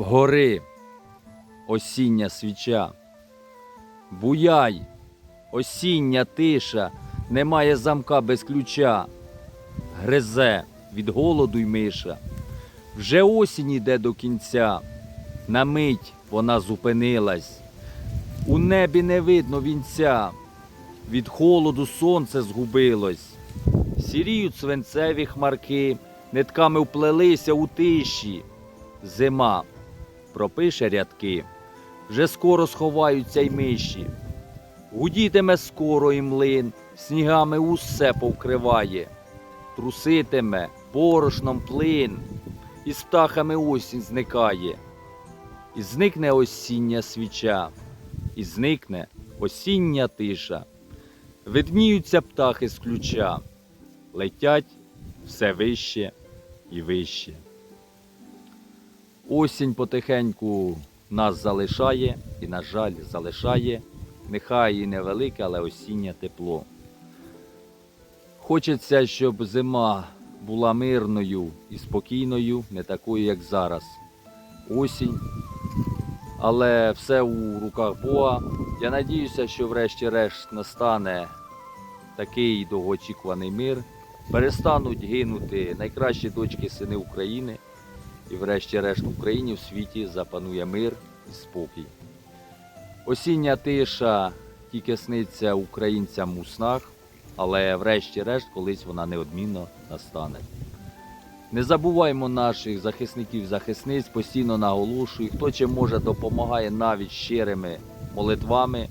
Гори, осіння свіча. Буяй, осіння тиша, немає замка без ключа. Гризе від голоду й миша. Вже осінь іде до кінця. На мить вона зупинилась. У небі не видно вінця. Від холоду сонце згубилось. Сіріють свинцеві хмарки, нитками вплелися у тиші. Зима пропише рядки, вже скоро сховаються й миші. Гудітиме скоро і млин, снігами усе повкриває, труситиме борошном плин, і з птахами осінь зникає. І зникне осіння свіча, і зникне осіння тиша. Видніються птахи з ключа, летять все вище і вище. Осінь потихеньку нас залишає і, на жаль, залишає. Нехай і невелике, але осіннє тепло. Хочеться, щоб зима була мирною і спокійною, не такою, як зараз. Осінь. Але все у руках Бога. Я надіюся, що врешті-решт настане такий довгоочікуваний мир. Перестануть гинути найкращі дочки сини України. І врешті-решт в Україні в світі запанує мир і спокій. Осіння тиша тільки сниться українцям у снах, але врешті-решт колись вона неодмінно настане. Не забуваймо наших захисників захисниць, постійно наголошую, хто чим може допомагає навіть щирими молитвами.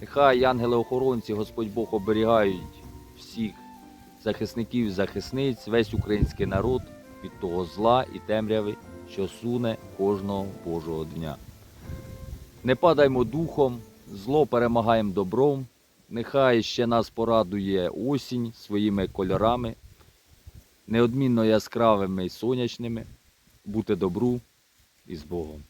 Нехай ангели-охоронці, Господь Бог оберігають всіх захисників захисниць, весь український народ від того зла і темряви, що суне кожного Божого дня. Не падаймо духом, зло перемагаємо добром. Нехай ще нас порадує осінь своїми кольорами, неодмінно яскравими і сонячними. Бути добру і з Богом.